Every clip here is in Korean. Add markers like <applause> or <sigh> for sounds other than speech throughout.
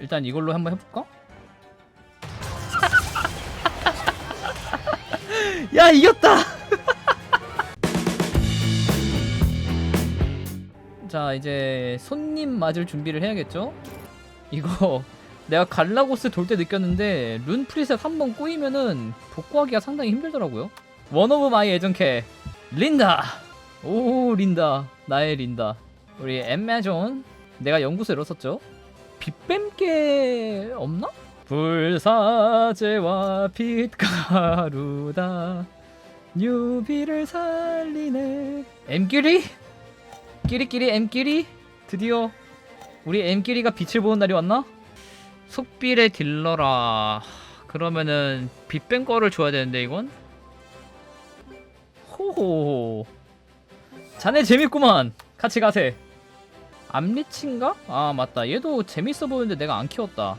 일단 이걸로 한번 해볼까? <laughs> 야 이겼다! <laughs> 자 이제 손님 맞을 준비를 해야겠죠? 이거 <laughs> 내가 갈라고스 돌 때 느꼈는데 룬 프리셋 한 번 꼬이면은 복구하기가 상당히 힘들더라고요 원 오브 마이 애정캐 린다 오 린다 나의 린다 우리 엠마존 내가 연구소 열었었죠 빛뱀게 없나? 불사제와 빛가루다 뉴비를 살리네 엠끼리? 끼리끼리 엠끼리? 드디어 우리 엠끼리가 빛을 보는 날이 왔나? 속빌의 딜러라 그러면은 빛뱀 거를 줘야 되는데 이건? 호호 자네 재밌구만 같이 가세 암리치인가? 아 맞다. 얘도 재밌어 보이는데 내가 안 키웠다.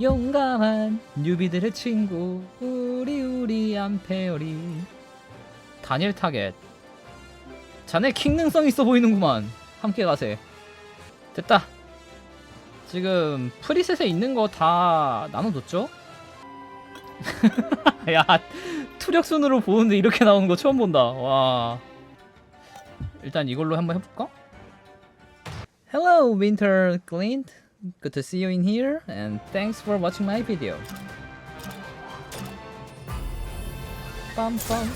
용감한 뉴비들의 친구 우리 우리 암페어리. 다니엘 타겟. 자네 킹 능성 있어 보이는구만. 함께 가세. 됐다. 지금 프리셋에 있는 거 다 나눠줬죠? <laughs> 야 투력순으로 보는데 이렇게 나오는 거 처음 본다. 와 일단 이걸로 한번 해볼까? Hello Winter Glint Good to see you in here and thanks for watching my video 빰빰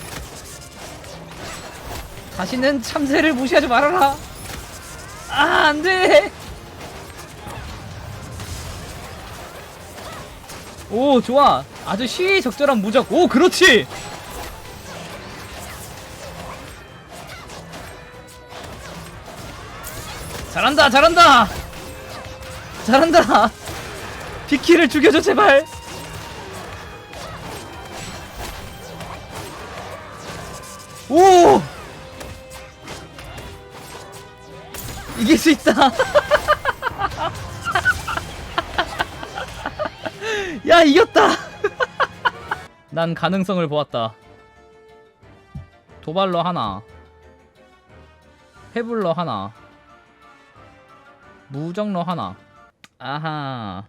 다시는 참새를 무시하지 말아라 아 안 돼 오 좋아 아주 시의 적절한 무적 오 그렇지 잘한다 잘한다! 잘한다! 비키를 죽여줘 제발! 오! 이길 수 있다! <laughs> 야 이겼다! <laughs> 난 가능성을 보았다. 도발러 하나. 해불러 하나 무정러 하나. 아하.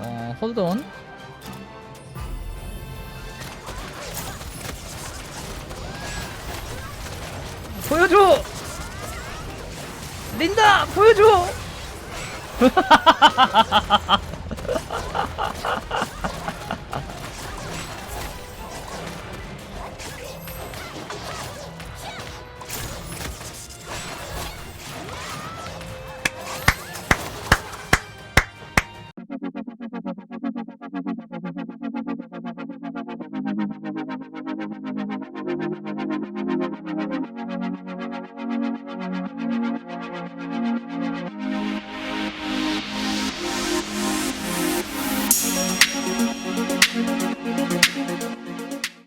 어 홀드온 보여줘! 린다! 보여줘 <laughs> <laughs>